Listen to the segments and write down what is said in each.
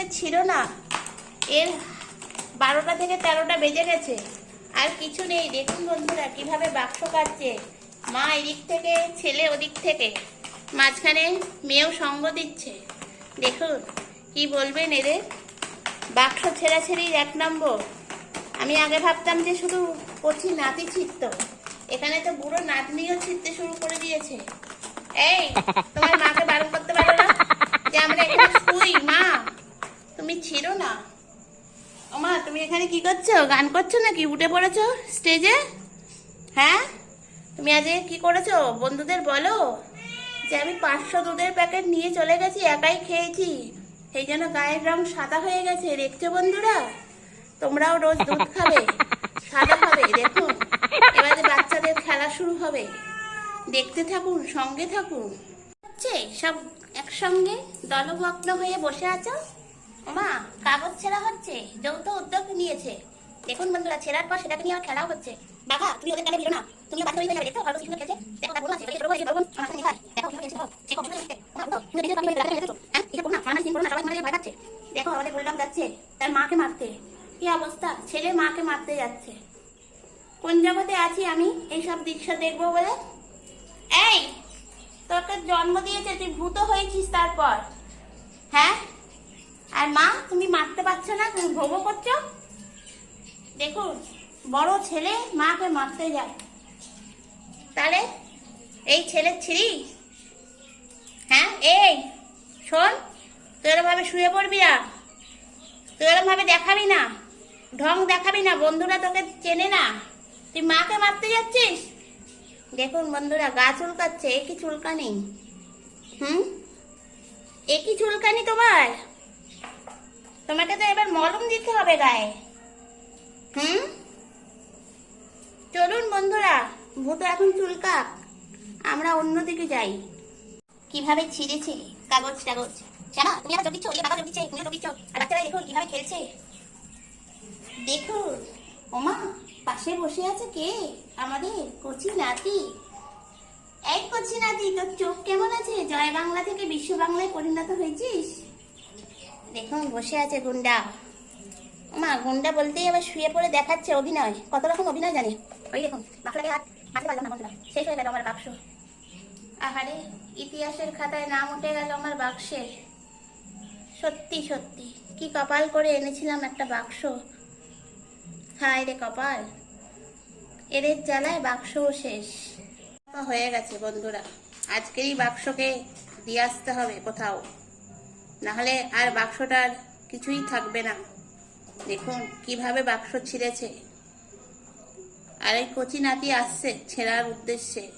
আজকে ছিল না। এর বারোটা থেকে তেরোটা বেজে গেছে। আর কিছু নেই। দেখুন বন্ধুরা, কীভাবে বাক্স কাটছে। মা এদিক থেকে, ছেলে ওদিক থেকে। মাঝখানে মেয়েও সঙ্গ দিচ্ছে। দেখুন, কি বলবেন এদের? বাক্স ছেঁড়াছেড়ির এক নম্বর। আমি আগে ভাবতাম যে শুধু কচি নাতি ছিটতো। এখানে তো বুড়ো নাতনিও ছিটতে শুরু করে দিয়েছে। এই, তোমার মাকে বারণ করতে পারো না যে আমরা এখানে শুই মা তুমি ছিড়ো না ও মা তুমি এখানে কি করছ? গান করছ নাকি? উঠে পড়েছো স্টেজে হ্যাঁ? তুমি আজকে কি করেছ? বন্ধুদের বলো। যে আমি পাঁচশো দুধের প্যাকেট নিয়ে চলে গেছি, একাই খেয়েছি। সেই জন্য গায়ের রং সাদা হয়ে গেছে, দেখছ বন্ধুরা? তোমরাও রোজ দুধ খাবে, সাদা হবে দেখুন এবারে বাচ্চাদের খেলা শুরু হবে। দেখতে থাকুন, সঙ্গে থাকুন। হচ্ছে সব একসঙ্গে দলভগ্ন হয়ে বসে আছো? মা, কাগজ ছেঁড়া হচ্ছে, যৌথ উদ্যোগ নিয়েছে। দেখুন বন্ধুরা, ছেঁড়ার পর সেটাকে নিয়ে খেলাও হচ্ছে। বাবা তুমি ওদের কানে না। তুমি হয়ে যাবে দেখো ভালো কিছু খেলছে। দেখো বড় আছে খায় দেখো কি বলো দেখো এটা করো না সবাই দেখো আমাদের বললাম যাচ্ছে, তার মাকে মারতে। কি অবস্থা? ছেলে মাকে মারতে যাচ্ছে। কোন জগতে আছি আমি? এইসব দৃশ্য দেখব বলে? এই, তোকে জন্ম দিয়েছে, তুই ভূত হয়েছিস তারপর। হ্যাঁ? আর মা, তুমি মারতে পারছ না, তুমি ভোগও করছ। দেখুন, বড় ছেলে মাকে মারতে যায়। তাহলে, এই ছেলের ছিঁড়ি? হ্যাঁ এই, শোন, তুই এরকম ভাবে শুয়ে পড়বি না। তুই এরকম ভাবে দেখাবি না। ঢং দেখাবি না, বন্ধুরা তোকে চেনে না। তুই মাকে মারতে যাচ্ছিস? দেখুন বন্ধুরা, গা চুলকাচ্ছে, এ কি চুলকানি? হুম? এ কি চুলকানি তোমার? তোমাকে তো এবার মলম দিতে হবে গায়ে। হুম? চলুন বন্ধুরা ভূত এখন চুলকাক আমরা অন্যদিকে যাই। কীভাবে ছিঁড়েছে? কাগজ টাগজ তুমি আবার চোখ দিচ্ছ? বাবা চোখ দিচ্ছে তুমিও চোখ দিচ্ছ? আর বাচ্চারা দেখুন কীভাবে খেলছে। দেখুন ওমা পাশে বসে আছে কে? আমাদের কচি নাতি। এই কচি নাতি তোর চোখ কেমন আছে? জয় বাংলা থেকে বিশ্ব বাংলায় পরিণত হয়েছিস? দেখুন, বসে আছে গুন্ডা। মা গুন্ডা বলতেই আবার শুয়ে পড়ে দেখাচ্ছে অভিনয়। কত রকম অভিনয় জানে? ওই দেখুন শেষ হয়ে গেল আমার বাক্স। আহারে, ইতিহাসের খাতায় নাম উঠে গেল আমার বাক্সে। সত্যি সত্যি, কি কপাল করে এনেছিলাম একটা বাক্স। হায় রে কপাল, এদের জ্বালায় বাক্সও শেষ। হয়ে গেছে বন্ধুরা আজকেরই বাক্সকে দিয়ে আসতে হবে কোথাও। নাহলে আর বাক্সটার কিছুই থাকবে না। দেখুন, কীভাবে বাক্স ছিঁড়েছে। আর এই কচি নাতি আসছে ছেঁড়ার উদ্দেশ্যে।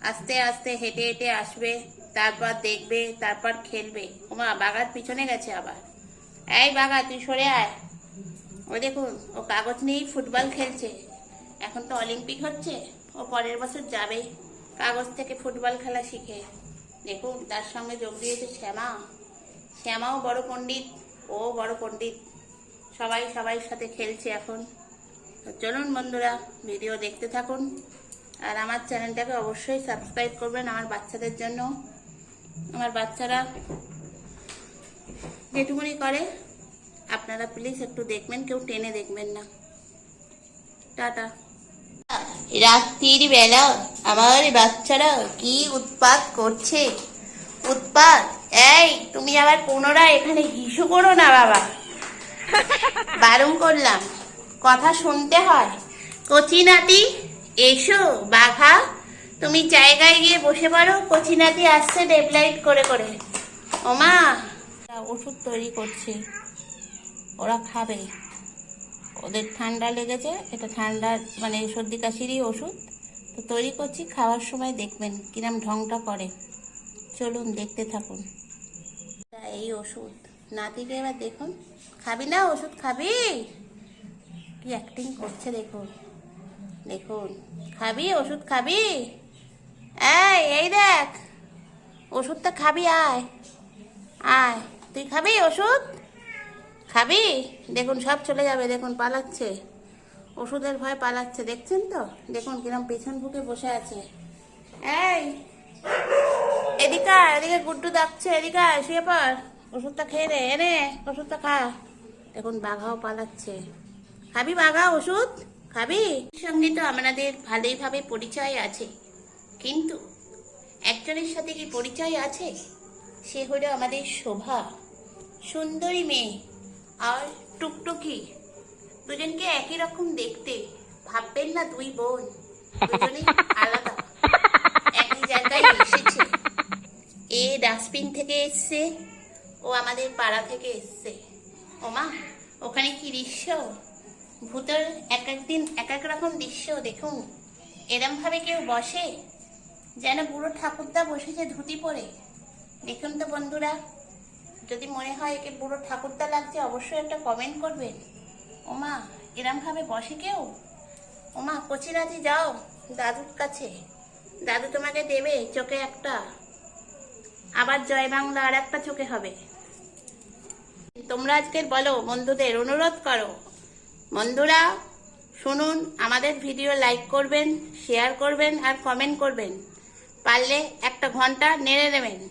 আস্তে আস্তে হেঁটে হেঁটে আসবে, তারপর দেখবে, তারপর খেলবে। ওমা বাগার পিছনে গেছে আবার। এই বাগা তুই সরে আয়। ও দেখুন, ও কাগজ নিয়েই ফুটবল খেলছে। এখন তো অলিম্পিক হচ্ছে, ও পরের বছর যাবে। কাগজ থেকে ফুটবল খেলা শিখে। দেখুন, তার সঙ্গে যোগ দিয়েছে শ্যামা। শ্যামাও বড় পণ্ডিত, ও বড় পণ্ডিত। সবাই সবাই সাথে খেলছে এখন। চলুন বন্ধুরা, ভিডিও দেখতে থাকুন। আর আমার চ্যানেলটাকে অবশ্যই সাবস্ক্রাইব করবেন আমার বাচ্চাদের জন্য। আমার বাচ্চারা যেটুকুনি করে, আপনারা প্লিজ একটু দেখবেন, কেউ টেনে দেখবেন না। টাটা। রাত্রির বেলা আমার বাচ্চারা কি উৎপাত করছে? উৎপাত? এই, তুমি আবার পুনরায় এখানে হিসু করো না, বাবা। বারণ করলাম, কথা শুনতে হয়। কচি নাতি, এসো, বাঘা। তুমি জায়গায় গিয়ে বসে পড়ো, কচি নাতি আসছে ডেবলাইট করে করে। ওমা ওষুধ তৈরি করছে। ওরা খাবে। ওদের ঠান্ডা লেগেছে, এটা ঠান্ডা মানে সর্দি কাশিরই ওষুধ। তো তৈরি করছি, খাওয়ার সময় দেখবেন কিরম ঢংটা করে। চলুন দেখতে থাকুন। এই ওষুধ। নাতিকে এবার দেখুন। খাবি না ওষুধ? খাবি? কি অ্যাক্টিং করছে দেখুন। দেখুন। খাবি? ওষুধ খাবি? এই এই দেখ। ওষুধটা খাবি, আয়। আয়। তুই খাবি ওষুধ? খাবি? দেখুন, সব চলে যাবে। দেখুন, পালাচ্ছে। ওষুধের ভয় পালাচ্ছে। দেখছেন তো? দেখুন, কিরম পেছন বুকে বসে আছে। এই! এদিকে এদিকে গুড্ডু ডাকছে, এদিকে শুয়ে পড়। ওষুধটা খেয়ে রে রে ওষুধটা খা। এখন বাঘাও পালাচ্ছে। খাবি বাঘা, ওষুধ? খাবি? সঙ্গে তো আমাদের ভালোইভাবে পরিচয় আছে। কিন্তু একজনের সাথে কি পরিচয় আছে? সে হলো আমাদের শোভা। সুন্দরী মেয়ে আর টুকটুকি। দুজনকে একই রকম দেখতে। ভাববেন না দুই বোন। দুজনেই আলাদা একই জায়গায় এসেছে এ ডাস্টবিন থেকে এসছে, ও আমাদের পাড়া থেকে এসছে। ওমা, ওখানে কি দৃশ্য? ভূতের এক একদিন এক এক রকম দৃশ্য, দেখুন। এরম ভাবে কেউ বসে, যেন বুড়ো ঠাকুরদা বসেছে ধুতি পরে। দেখুন তো বন্ধুরা, যদি মনে হয় একে বুড়ো ঠাকুরদা লাগছে, অবশ্যই একটা কমেন্ট করবেন। ওমা, এরম ভাবে বসে কেউ? ওমা কচিরাজি যাও, দাদুর কাছে। দাদু তোমাকে দেবে, চোখে একটা। আবার জয় বাংলা আর একটা চোখে হবে। তোমরা আজকের বলো, বন্ধুদের অনুরোধ করো। বন্ধুরা, শুনুন, আমাদের ভিডিও লাইক করবেন শেয়ার করবেন আর কমেন্ট করবেন। পারলে একটা ঘণ্টা নেড়ে নেবেন।